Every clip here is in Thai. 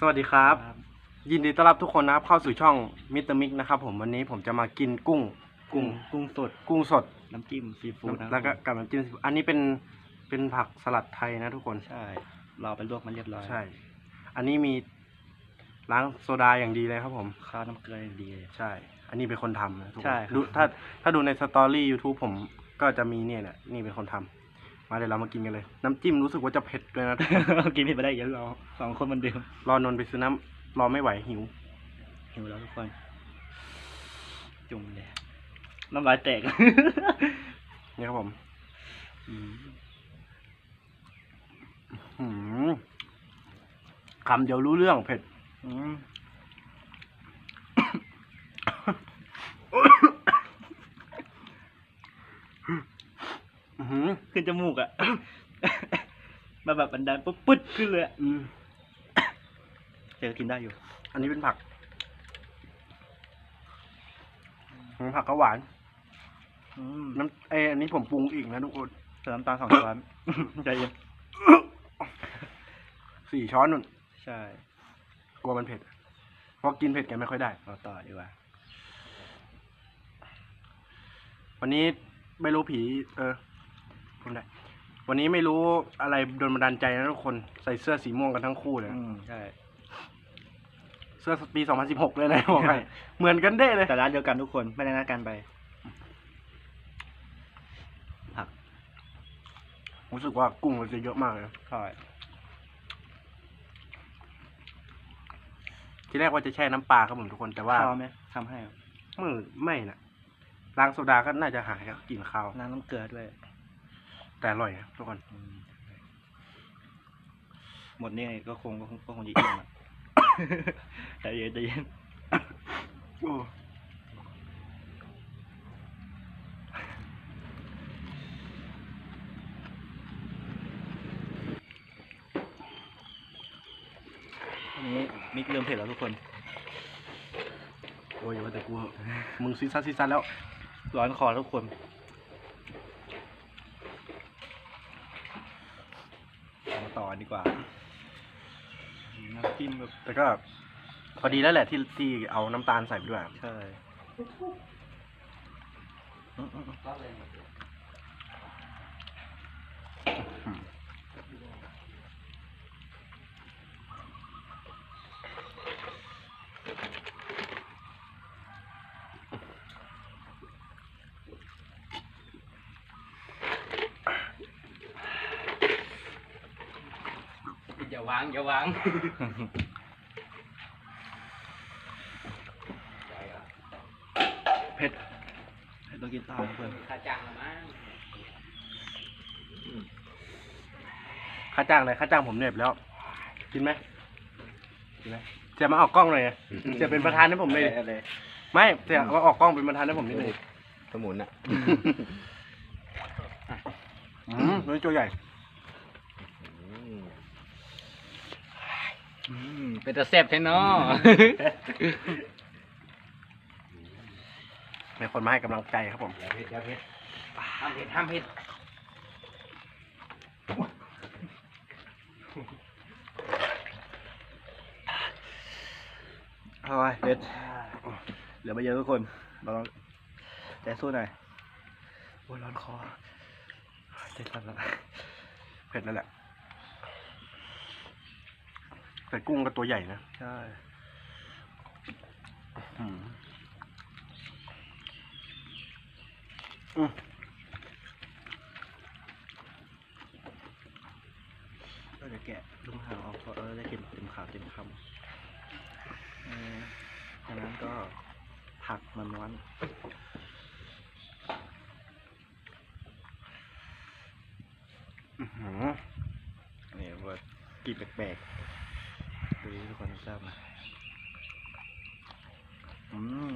สวัสดีครับ ยินดีต้อนรับทุกคนนะครับเข้าสู่ช่องมิสเตอร์มิกนะครับผมวันนี้ผมจะมากินกุ้ง กุ้งกุ้งสดกุ้งสดน้ำจิ้มซีฟู้ดนะแล้วก็กับน้ำจิ้มซีฟู้ดอันนี้เป็นเป็นผักสลัดไทยนะทุกคนใช่ เราไปลวกมันเรียบร้อยใช่ อันนี้มีล้างโซดาอย่างดีเลยครับผม ข้าวน้ำเกลืออย่างดีเลยใช่ อันนี้เป็นคนทำนะทุกคใช่นครับ ดูถ้าถ้าดูในสตอรี่ YouTube ผมก็จะมีเนี่ยแหละนี่เป็นคนทำ มาเดี๋ยวเรามากินกันเลย น้ำจิ้มรู้สึกว่าจะเผ็ดด้วยนะ กินไม่ไปได้เยอะเราสองคนเหมันเดิมรอนนท์ไปซื้อน้ำรอไม่ไหวหิว หิวแล้วทุกคน จุ่มเลยน้ำลายแตก นี่ครับผมอืมหืมคำเดียวรู้เรื่องเผ็ด อืม อื้อหือ ขึ้น จมูกอะ มาแบบบันดาลปุ๊บปึ๊ดขึ้นเลยอะอืมเจอกินได้อยู่ อันนี้เป็นผักอืมผักก็หวาน อืมน้ำเอยอันนี้ผมปรุงอีกนะทุกคน ใส่น้ำตาลสองช้อน ใจเย็นสี่ช้อนนุ่นใช่กลัวมันเผ็ดเพราะกินเผ็ดกันไม่ค่อยได้ เราต่อดีกว่า วันนี้ไม่รู้ผี เออ พูดได้วันนี้ไม่รู้อะไรโดนบันดาลใจนะทุกคนใส่เสื้อสีม่วงกันทั้งคู่เลย อืมใช่ เสื้อปีสองพันสิบหกเลยนะ บอกให้ เหมือนกันเด้เลย แต่ร้านเดียวกันทุกคนไม่ได้นัดกันไปผักรู้สึกว่ากุ้งมันจะเยอะมากเลย ใช่ ทีแรกว่าจะแช่น้ำปลาครับผมทุกคน แต่ว่าข้าวไหมทำให้มือไม่นะล้างโซดาก็น่าจะหายครับกลิ่นข้าวน้ำน้ำเกลือด้วย แต่อร่อยนะทุกคนอืมหมดนี่ก็คงก็คงก็คงจะอิ่มอะใจเย็นใจเย็นโอ้อันนี้มิกเริ่มเผ็ดแล้วทุกคน โอ้ยว่าแต่กูเหอะมึงซีซัสซีซัสแล้ว ร้อนคอทุกคนเอามา ต่อดีกว่าน้ำจิ้มแบบแต่ก็ พอดีแล้วแหละที่ที่เอาน้ำตาลใส่ไปด้วยใช่อืมอืมอืม อย่าวางอย่าวางเผ็ดเผ็ดต้องกินตามเพื่อนขาจังละมั้งค่าจ้างเลยค่าจ้างผมเหน็บแล้ว กินไหมกินไหมจะมาออกกล้องหน่อยไงจะเป็นประธานให้ผมเลยดิอะไรไม่จะมาออกกล้องเป็นประธานให้ผมนิดนึงสมุนอะอืมนี่ตัวใหญ่ อืมเป็นตะแซ่บแท้เนาะมีคนมาให้กำลังใจครับผม อย่าเผ็ดอย่าเผ็ดห้ามเผ็ดห้ามเผ็ดเอาไว้เผ็ดเหลือไม่เยอะทุกคน เราต้องแต่สู้หน่อยโอ้ยร้อนคอใจสั่นแล้วเผ็ดแล้วแหละ แต่กุ้งก็ตัวใหญ่นะ ใช่อืมอืมก็จะแกะลุงหางออกเพราะเออได้กินเต็มขาเต็มคำเออจากนั้นก็ผักมันม้วนอื้อหือนี่ว่ากินแปลกๆ ดูดิทุกคนทราบไหมอืม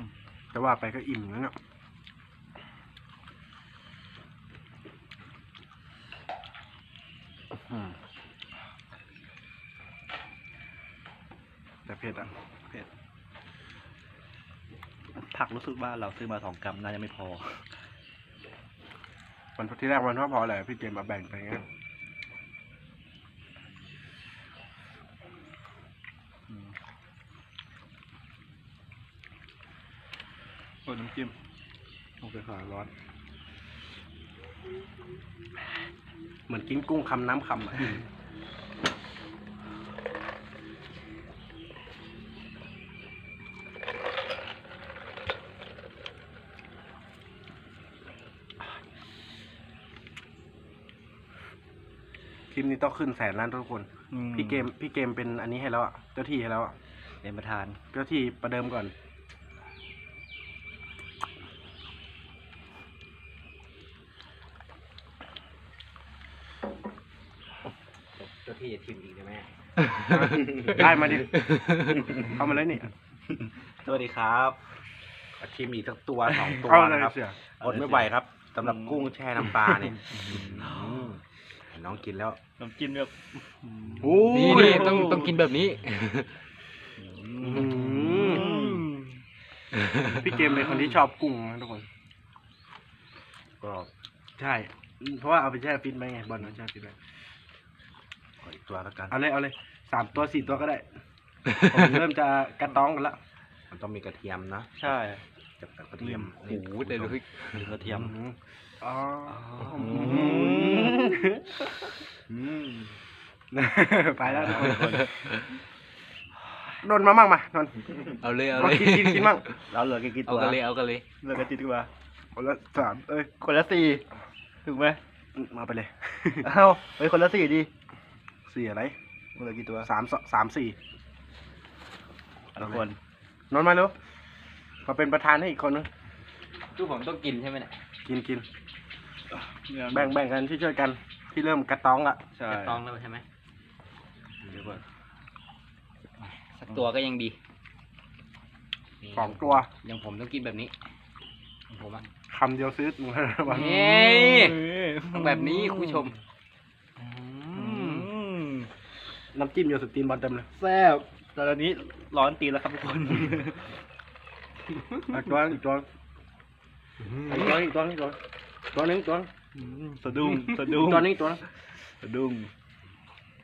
แต่ว่าไปก็อิ่มแล้วเนี่ยอื้อแต่เผ็ดอะ เผ็ด ผักรู้สึกว่าเราซื้อมาสองกรัมน่าจะไม่พอมันที่แรกมันว่าพอแหละพี่เจมส์มาแบ่งไปงั้น จิ้มโอเคค่ะร้อน เหมือนกินกุ้งคำน้ำคำอะคลิปนี้ต้องขึ้นแสนล้านทุกคน อืพี่เกมพี่เกมเป็นอันนี้ให้แล้วอะ เจ้าที่ให้แล้วอะเป็นประธาน เจ้าที่ประเดิมก่อน เจ้าที่จะทิมอีกได้ไหมได้มาดิ เข้ามาเลยนี่ สวัสดีครับขอทิมอีกสักตัวสองตัวเอาเลยนะครับเสีย อดไม่ไหวครับสำหรับกุ้งแช่น้ำปลาเนี่ยเห็นน้องกินแล้วน้ำจิ้มแบบโอ้นี่ยนี่ต้องต้องกินแบบนี้อืมพี่เกมเป็นคนที่ชอบกุ้งนะทุกคน ก็ใช่ เพราะว่าเอาไปแช่ฟิตไหมไงบอลเอาแช่ฟิตไหมขออีก ตัวแล้วกัน เอาเลยเอาเลยสามตัวสี่ตัวก็ได้ ผมเริ่มจะกระต้องกันละมันต้องมีกระเทียมนะใช่จับกับกระเทียมโอ้โหแต่เลยกระเทียมอือ๋อออืมไปแล้วทุกคนโดนมามั่งมานนเอาเลยเอามาเลยกินกินกินมั่งเราเหลือกี่เอาตัวกันเลยเอากันเลยเหลือกันกี่ตัวคนละสามเอ้ยคนละสี่ถูกไหมมาไปเลยเอ้าเฮ้ยคนละสี่ดิ สี่อะไรเหลือกี่ตัวสามสสามสี่ทุกคนนนท์มาเร็วมาเป็นประธานให้อีกคนนึงทุกผมต้องกินใช่ไหมเนี่ยกินกินแบ่งแบ่งกันช่วยช่วยกันที่เริ่มกระต้องละใช่จะต้องแล้วใช่ไหมเดี๋ยวก่อนสักตัวก็ยังดีสองตัวอย่างผมต้องกินแบบนี้ของผมอะคำเดียวซื้อหนึ่งวันเฮ้ยต้องแบบนี้คุณผู้ชม อืม น้ำจิ้มโยสุตีนบอลเต็มเลยแซ่บตอนนี้ร้อนตีนแล้วครับทุกคนอีกตัวอีกตัวอีกตัวอีกตัวอีกตัวตัวหนึงตัวหนึ่งอืมสะดุ้งสะอีดุ้งกตัวหนึงอีกตัวหนึงสะดุ้ง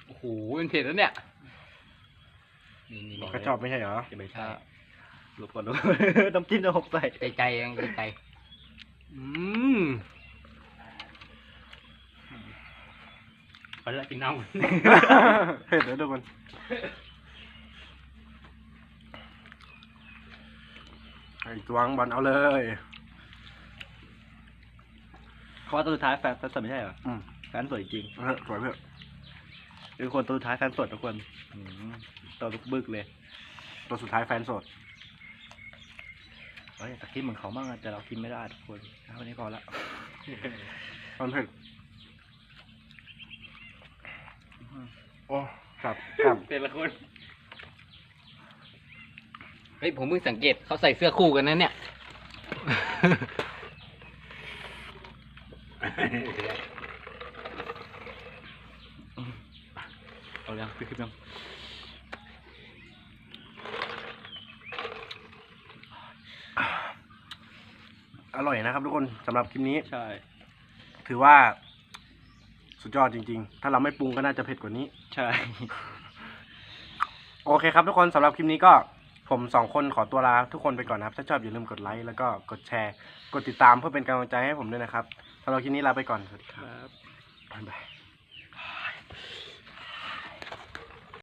โอ้โหเป็นเผ็ดแล้วเนี่ยนี่นี่ก็ชอบไม่ใช่เหรอจะไม่ใช่ลบก่อนลบน้ำจิ้มจะหกใส่ใจใจยังใจใจอืม ขอเลิกกินน้ำ เผ็ดเลยทุกคนอีกตัวบอลเอาเลย เขาว่าตัวสุดท้ายแฟนแฟนสดไม่ใช่เหรออืม แฟนสวยจริงเอาเถอะสวยเพื่อะเป็นคนตัวสุดท้ายแฟนสดทุกคนอืมตัวลุกบึกเลยตัวสุดท้ายแฟนโสดเราอยากจะกินเหมือนเขาบ้างอะแต่เรากินไม่ได้ทุกคนเอาวันนี้พอละตอนเผ็ด โอ้กลับกลับเป็นละคนเฮ้ยผมเพิ่งสังเกตเขาใส่เสื้อคู่กันนะเนี่ย เอายังพี่ขึ้นยังอร่อยนะครับทุกคนสำหรับคลิปนี้ ใช่ ถือว่า สุดยอดจริงๆ ถ้าเราไม่ปรุงก็น่าจะเผ็ดกว่านี้ ใช่ โอเคครับทุกคนสำหรับคลิปนี้ก็ผมสองคนขอตัวลาทุกคนไปก่อนนะครับ ถ้าชอบอย่าลืมกดไลค์แล้วก็กดแชร์ กดติดตามเพื่อเป็นกำลังใจให้ผมด้วยนะครับสำหรับคลิปนี้ลาไปก่อนสวัสดีครับบ๊ายบาย